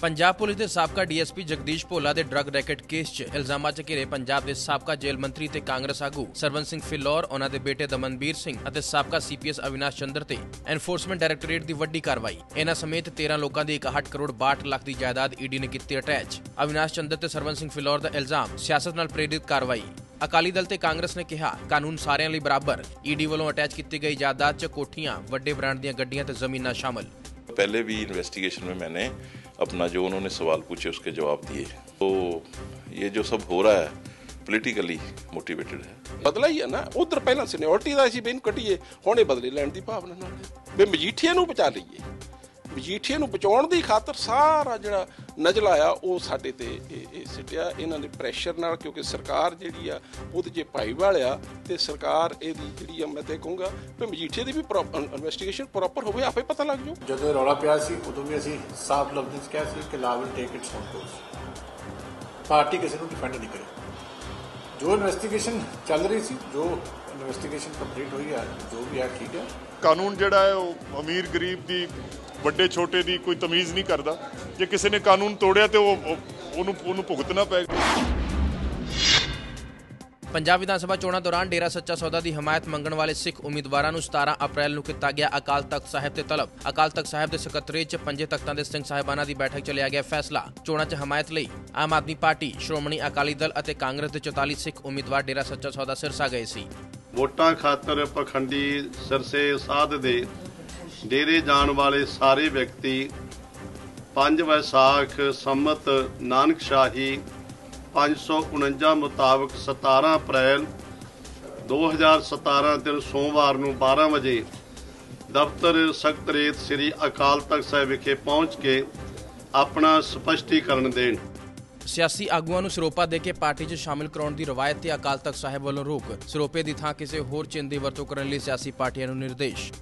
Punjab police ਦੇ ਸਾਬਕਾ DSP Jagdish ਭੋਲਾ ਦੇ ਡਰੱਗ ਰੈਕਟ ਕੇਸ 'ਚ ਇਲਜ਼ਾਮਾਂ 'ਚ ਘਿਰੇ ਪੰਜਾਬ ਦੇ ਸਾਬਕਾ ਜੇਲ੍ਹ ਮੰਤਰੀ ਤੇ ਕਾਂਗਰਸ ਆਗੂ ਸਰਵਨ ਸਿੰਘ ਫਿਲੌਰ ਉਹਨਾਂ ਦੇ ਬੇਟੇ ਦਮਨਬੀਰ ਸਿੰਘ ਅਤੇ ਸਾਬਕਾ ਸੀਪੀਐਸ ਅਵਿਨਾਸ਼ ਚੰਦਰ ਤੇ ਐਨਫੋਰਸਮੈਂਟ ਡਾਇਰੈਕਟੋਰੇਟ ਦੀ ਵੱਡੀ ਕਾਰਵਾਈ। ਇਹਨਾਂ ਸਮੇਤ 13 ਲੋਕਾਂ ਦੀ 61 ਕਰੋੜ 62 ਲੱਖ ਦੀ ਜਾਇਦਾਦ ਈਡੀ ਨੇ ਕੀਤੀ ਅਟੈਚ ਅਵਿਨਾਸ਼ ਚੰਦਰ ਤੇ ਸਰਵਨ ਸਿੰਘ ਫਿਲੌਰ ਦਾ ਇਲਜ਼ਾਮ ਸਿਆਸਤ ਨਾਲ ਪ੍ਰੇਰਿਤ ਕਾਰਵਾਈ। ਅਕਾਲੀ ਦਲ ਤੇ ਕਾਂਗਰਸ ਨੇ ਕਿਹਾ, ਕਾਨੂੰਨ ਸਾਰਿਆਂ ਲਈ ਬਰਾਬਰ। ਈਡੀ ਵੱਲੋਂ ਅਟੈਚ ਕੀਤੀ ਗਈ ਜਾਇਦਾਦ 'ਚ ਕੋਠੀਆਂ, ਵੱਡੇ ਬ੍ਰਾਂਡ ਦੀਆਂ ਗੱਡੀਆਂ ਤੇ ਜ਼ਮੀਨਾਂ ਸ਼ਾਮਲ। ਪਹਿਲੇ ਵੀ ਇਨਵੈਸਟੀਗੇਸ਼ਨ ਵਿੱਚ ਮੈਨੇ अपना जो उन्होंने सवाल पूछे उसके जवाब दिए तो ये जो सब हो रहा है पॉलिटिकली मोटिवेटेड है ਬਦਲਾ ਹੀ ਹੈ ਨਾ ਉਧਰ ਪਹਿਲਾਂ ਸੀਨੀਅਰਟੀ ਦਾ ਸੀ ਵੀ ਇਹਨੂੰ ਕੱਢੀਏ ਹੁਣ ਇਹ ਬਦਲੇ ਲੈਣ ਦੀ ਭਾਵਨਾ ਨਾਲ ਹੈ। ਵੀ ਮਜੀਠੀਏ ਨੂੰ ਬਚਾ ਲਈਏ ਮਜੀਠੀਏ ਨੂੰ ਬਚਾਉਣ ਦੀ ਖਾਤਰ ਸਾਰਾ ਜਿਹੜਾ ਨਜਲਾ ਆ, ਉਹ ਸਾਡੇ ਤੇ ਇਹ- ਸਿੱਟਿਆ। ਇਹਨਾਂ ਦੇ ਪ੍ਰੈਸ਼ਰ ਨਾਲ, ਕਿਉਂਕਿ ਸਰਕਾਰ ਜਿਹੜੀ ਆ, ਉਹਦੇ ਜੇ ਭਾਈਵਾਲ ਆ, ਤੇ ਸਰਕਾਰ ਇਹਦੀ ਜਿਹੜੀ ਆ, ਮੈਂ ਤੇ ਕਹੂੰਗਾ ਵੀ ਮਜੀਠੀਏ ਦੀ ਵੀ ਇਨਵੈਸਟੀਗੇਸ਼ਨ ਪ੍ਰੋਪਰ ਹੋਵੇ, ਆਪੇ ਪਤਾ ਲੱਗ ਜਾਊ। ਜਦੋਂ ਇਹ ਰੌਲਾ ਪਿਆ ਸੀ, ਉਦੋਂ ਵੀ ਅਸੀਂ ਸਾਫ਼ ਲਫ਼ਜ਼ਾਂ 'ਚ ਕਿਹਾ ਸੀ ਕਿ law take its own course party ਕਿਸੇ ਨੂੰ ਡਿਫੈਂਡ ਨਹੀਂ ਕਰੇ। ਜੋ ਇਨਵੈਸਟੀਗੇਸ਼ਨ ਚੱਲ ਰਹੀ ਸੀ, ਜੋ ਇਨਵੈਸਟੀਗੇਸ਼ਨ ਕੰਪਲੀਟ ਹੋਈ ਹੈ ਜੋ ਵੀ ਹੈ ਠੀਕ ਹੈ ਕਾਨੂੰਨ ਜਿਹੜਾ ਹੈ, ਉਹ ਅਮੀਰ ਗਰੀਬ ਦੀ, ਵੱਡੇ ਛੋਟੇ ਦੀ ਕੋਈ ਤਮੀਜ਼ ਨਹੀਂ ਕਰਦਾ। ਜੇ ਕਿਸੇ ਨੇ ਕਾਨੂੰਨ ਤੋੜਿਆ ਤੇ ਉਹ ਉਹਨੂੰ ਉਹਨੂੰ ਭੁਗਤਣਾ ਪਏਗਾ ਪੰਜਾਬ ਵਿਧਾਨ ਸਭਾ ਚੋਣਾਂ ਦੌਰਾਨ ਡੇਰਾ ਸੱਚਾ ਸੌਦਾ ਦੀ ਹਮਾਇਤ ਮੰਗਣ ਵਾਲੇ ਸਿੱਖ ਉਮੀਦਵਾਰਾਂ ਨੂੰ 17 ਅਪ੍ਰੈਲ ਨੂੰ ਕੀਤਾ ਗਿਆ ਅਕਾਲ ਤਖਤ ਸਾਹਿਬ ਤੇ ਤਲਬ। ਅਕਾਲ ਤਖਤ ਸਾਹਿਬ ਦੇ ਸਕੱਤਰੇਤ 'ਚ ਪੰਜੇ ਤਖਤਾਂ ਦੇ ਸਿੰਘ ਸਾਹਿਬਾਨਾਂ ਦੀ ਬੈਠਕ 'ਚ ਲਿਆ ਗਿਆ ਫੈਸਲਾ। ਚੋਣਾਂ 'ਚ ਹਮਾਇਤ ਲਈ ਆਮ ਆਦਮੀ ਪਾਰਟੀ, ਸ਼੍ਰੋਮਣੀ ਅਕਾਲੀ ਦਲ ਅਤੇ ਕਾਂਗਰਸ ਦੇ 44 ਸਿੱਖ ਉਮੀਦਵਾਰ ਡੇਰਾ ਸੱਚਾ ਸੌਦਾ ਸਿਰਸਾ ਗਏ ਸੀ। ਵੋਟਾਂ ਖਾਤਰ ਪਖੰਡੀ ਸਿਰਸੇ ਸਾਧ ਦੇ ਡੇਰੇ ਜਾਣ ਵਾਲੇ ਸਾਰੇ ਵਿਅਕਤੀ 5 ਵਿਸਾਖ, ਸੰਮਤ, ਨਾਨਕ ਸ਼ਾਹੀ 549 ਮੁਤਾਬਕ 17 ਅਪ੍ਰੈਲ 2017 ਦਿਨ ਸੋਮਵਾਰ ਨੂੰ 12 ਵਜੇ ਦਫ਼ਤਰ ਸਕੱਤਰੇਤ ਸ੍ਰੀ ਅਕਾਲ ਤਖਤ ਸਾਹਿਬ ਵਿਖੇ ਪਹੁੰਚ ਕੇ ਆਪਣਾ ਸਪਸ਼ਟੀਕਰਨ ਦੇਣ। ਸਿਆਸੀ ਆਗੂਆਂ ਨੂੰ ਸਰੋਪਾ ਦੇ ਕੇ ਪਾਰਟੀ 'ਚ ਸ਼ਾਮਿਲ ਕਰਾਉਣ ਦੀ ਰਵਾਇਤ ਤੇ ਅਕਾਲ ਤਖਤ ਸਾਹਿਬ ਵੱਲੋਂ ਰੋਕ। ਸਰੋਪੇ ਦੀ ਥਾਂ ਕਿਸੇ ਹੋਰ ਚਿੰਨ੍ਹ ਦੀ ਵਰਤੋਂ ਕਰਨ ਲਈ ਸਿਆਸੀ ਪਾਰਟੀਆਂ ਨੂੰ ਨਿਰਦੇਸ਼।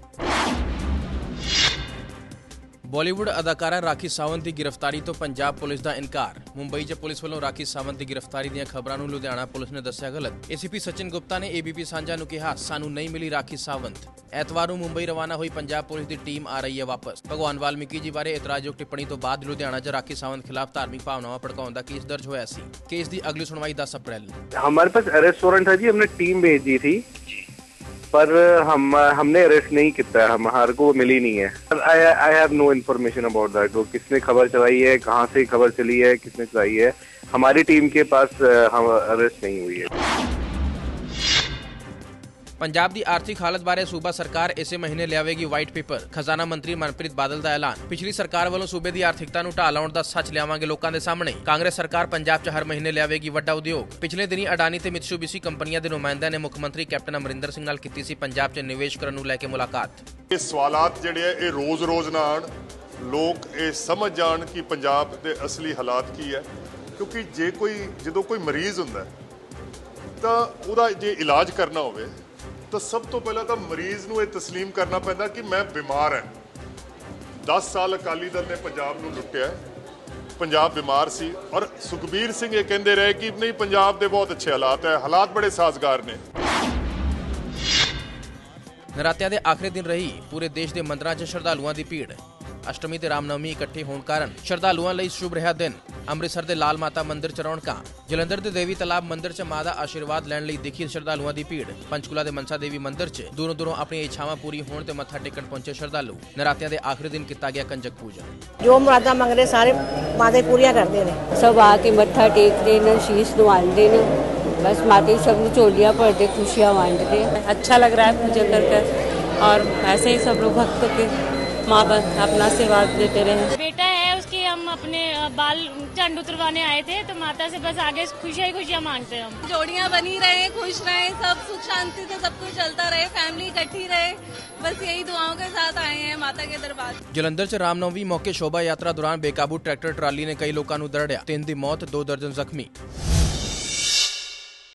ਬਾਲੀਵੁੱਡ ਅਦਾਕਾਰਾ ਰਾਖੀ ਸਾਵੰਤ ਦੀ ਗ੍ਰਿਫਤਾਰੀ ਤੋਂ ਪੰਜਾਬ ਪੁਲਿਸ ਦਾ ਇਨਕਾਰ ਮੁੰਬਈ 'ਚ ਪੁਲਿਸ ਵੱਲੋਂ ਰਾਖੀ ਸਾਵੰਤ ਦੀ ਗ੍ਰਿਫਤਾਰੀ ਦੀਆਂ ਖਬਰਾਂ ਨੂੰ ਲੁਧਿਆਣਾ ਪੁਲਿਸ ਨੇ ਦੱਸਿਆ ਗਲਤ ਏਸੀਪੀ ਸਚਿਨ ਗੁਪਤਾ ਨੇ ਏਬੀਪੀ ਸਾਂਝਾ ਨੂੰ ਕਿਹਾ ਸਾਨੂੰ ਨਹੀਂ ਮਿਲੀ ਰਾਖੀ ਸਾਵੰਤ ਐਤਵਾਰ ਨੂੰ ਮੁੰਬਈ ਰਵਾਨਾ ਹੋਈ ਪੰਜਾਬ ਪੁਲਿਸ ਦੀ ਟੀਮ ਆ ਰਹੀ ਹੈ ਵਾਪਸ ਭਗਵਾਨ ਵਾਲਮੀਕੀ ਜੀ ਬਾਰੇ ਇਤਰਾਜ਼ਯੋਗ ਟਿੱਪਣੀ ਤੋਂ ਬਾਅਦ ਲੁਧਿਆਣਾ 'ਚ ਰਾਖੀ ਸਾਵੰਤ ਖਿਲਾਫ ਧਾਰਮਿਕ ਭਾਵਨਾਵਾਂ ਭੜਕਾਉਣ ਦਾ ਕੇਸ ਦਰਜ ਹੋਇਆ ਸੀ ਕੇਸ ਦੀ ਅਗਲੀ ਸੁਣਵਾਈ 10 ਅਪ੍ਰੈਲ ਨੂੰ हमारे पास अरेस्ट वारंट है जी हमने टीम भेज दी थी पर हम, हमने अरेस्ट नहीं किया, हम हमारे को मिली नहीं है। I have no information about that वो किसने खबर चलाई है, कहाँ से खबर चली है, किसने चलाई है। हमारी टीम के पास, हम अरेस्ट नहीं हुई है। ਪੰਜਾਬ ਦੀ ਆਰਥਿਕ ਹਾਲਤ ਬਾਰੇ ਸੂਬਾ ਸਰਕਾਰ ਇਸੇ ਮਹੀਨੇ ਲਿਆਵੇਗੀ ਵਾਈਟ ਪੇਪਰ ਖਜ਼ਾਨਾ ਮੰਤਰੀ ਮਨਪ੍ਰੀਤ ਬਾਦਲ ਦਾ ਐਲਾਨ। ਪਿਛਲੀ ਸਰਕਾਰ ਵੱਲੋਂ ਸੂਬੇ ਦੀ ਆਰਥਿਕਤਾ ਨੂੰ ਢਾਹ ਲਾਉਣ ਦਾ ਸੱਚ ਲਿਆਵਾਂਗੇ ਲੋਕਾਂ ਦੇ ਸਾਹਮਣੇ। ਕਾਂਗਰਸ ਸਰਕਾਰ ਪੰਜਾਬ 'ਚ ਹਰ ਮਹੀਨੇ ਲਿਆਵੇਗੀ ਵੱਡਾ ਉਦਯੋਗ। ਪਿਛਲੇ ਦਿਨੀ ਅਡਾਨੀ ਤੇ ਮਿਤਸੂਬੀਸੀ ਕੰਪਨੀਆਂ ਦੇ ਨੁਮਾਇੰਦਿਆਂ ਨੇ ਮੁੱਖ ਮੰਤਰੀ ਕੈਪਟਨ ਅਮਰਿੰਦਰ ਸਿੰਘ ਨਾਲ ਕੀਤੀ ਸੀ ਪੰਜਾਬ 'ਚ ਨਿਵੇਸ਼ ਕਰਨ ਨੂੰ ਲੈ ਕੇ ਮੁਲਾਕਾਤ। ਇਹ ਸਵਾਲਾਤ ਜਿਹੜੇ ਆ, ਇਹ ਰੋਜ਼-ਰੋਜ਼ ਨਾ ਆਉਣ। ਲੋਕ ਇਹ ਸਮਝ ਜਾਣ ਕਿ ਪੰਜਾਬ ਦੇ ਅਸਲੀ ਹਾਲਾਤ ਕੀ ਹੈ। ਕਿਉਂਕਿ ਜੇ ਕੋਈ, ਜਦੋਂ ਕੋਈ ਮਰੀਜ਼ ਹੁੰਦਾ ਤਾਂ ਉਹਦਾ ਜੇ ਇਲਾਜ ਕਰਨਾ ਹੋਵੇ ਤਾਂ ਸਭ ਤੋਂ ਪਹਿਲਾਂ ਤਾਂ ਮਰੀਜ਼ ਨੂੰ ਇਹ تسلیم ਕਰਨਾ ਪੈਂਦਾ ਕਿ ਮੈਂ ਬਿਮਾਰ ਹਾਂ 10 ਸਾਲ ਅਕਾਲੀ ਦਲ ਨੇ ਪੰਜਾਬ ਨੂੰ ਲੁੱਟਿਆ ਹੈ। ਪੰਜਾਬ ਬਿਮਾਰ ਸੀ ਔਰ ਸੁਖਬੀਰ ਸਿੰਘ ਇਹ ਕਹਿੰਦੇ ਰਹੇ ਕਿ ਨਹੀਂ ਪੰਜਾਬ ਦੇ ਬਹੁਤ ਅੱਛੇ ਹਾਲਾਤ ਹੈ ਹਾਲਾਤ ਬੜੇ ਸਾਜ਼ਗਾਰ ਨੇ ਨਰਾਤਿਆਂ ਦੇ ਆਖਰੀ ਦਿਨ ਰਹੀ ਪੂਰੇ ਦੇਸ਼ ਦੇ ਮੰਦਰਾਂ 'ਚ ਸ਼ਰਧਾਲੂਆਂ ਦੀ ਭੀੜ ਅਸ਼ਟਮੀ ਤੇ ਰਾਮਨਵਮੀ ਇਕੱਠੇ ਹੋਣ ਕਾਰਨ ਸ਼ਰਧਾਲੂਆਂ ਲਈ ਸ਼ੁਭ ਰਿਹਾ ਦਿਨ ਅੰਮ੍ਰਿਤਸਰ ਦੇ ਲਾਲ ਮਾਤਾ ਮੰਦਿਰ 'ਚ ਰੌਣਕਾਂ ਜਲੰਧਰ ਦੇ ਦੇਵੀ ਤਲਾਬ ਮੰਦਿਰ 'ਚ ਮਾਂ ਦਾ ਆਸ਼ੀਰਵਾਦ ਲੈਣ ਲਈ ਦਿਖੀ ਸ਼ਰਧਾਲੂਆਂ ਦੀ ਭੀੜ ਪੰਚਕੂਲਾ ਦੇ ਮਨਸਾ ਦੇਵੀ ਮੰਦਿਰ 'ਚ ਦੂਰੋਂ ਦੂਰੋਂ ਆਪਣੀਆਂ ਇੱਛਾਵਾਂ ਪੂਰੀ ਹੋਣ ਤੇ ਮੱਥਾ ਟੇਕਣ ਪਹੁੰਚੇ ਸ਼ਰਧਾਲੂ ਨਰਾਤਿਆਂ ਦੇ ਆਖਰੀ ਦਿਨ ਕੀਤਾ ਗਿਆ ਕੰਜਕ ਪੂਜਾ ਜੋ ਮੁਰਾਦਾਂ ਮੰਗਦੇ ਸਾਰੇ ਮਾਦੇ ਪੂਰੀਆਂ ਕਰਦੇ ਨੇ ਸਭ ਆ ਕੇ ਮੱਥਾ ਟੇਕਦੇ ਨੇ ਸ਼ੀਸ਼ ਨਵਾਉਂਦੇ ਨੇ ਬਸ ਮਾਤਾ ਸਭ ਨੂੰ ਝੋਲੀਆਂ ਭਰਦੇ ਖੁਸ਼ੀਆਂ ਵੰਡਦੇ अच्छा लग रहा है पूजा कर कर और ऐसे ही सब लोग भक्तों के माँ बाप अपना आशीर्वाद देते रहे बेटा है उसके हम अपने अ, बाल चंड उतरवाने आए थे तो माता से बस आगे खुशियाँ ही खुशियाँ मांगते हैं हम जोड़ियां बनी रहे खुश रहे सब सुख शांति से सब कुछ चलता रहे फैमिली इकट्ठी रहे बस यही दुआओं के साथ आए हैं माता के दरबार ਜਲੰਧਰ 'ਚ ਰਾਮਨਵਮੀ ਮੌਕੇ ਸ਼ੋਭਾ ਯਾਤਰਾ ਦੌਰਾਨ ਬੇਕਾਬੂ ਟਰੈਕਟਰ ਟਰਾਲੀ ਨੇ ਕਈ ਲੋਕਾਂ ਨੂੰ ਦਰੜਿਆ ਤਿੰਨ ਦੀ ਮੌਤ ਦੋ ਦਰਜਨ ਜ਼ਖਮੀ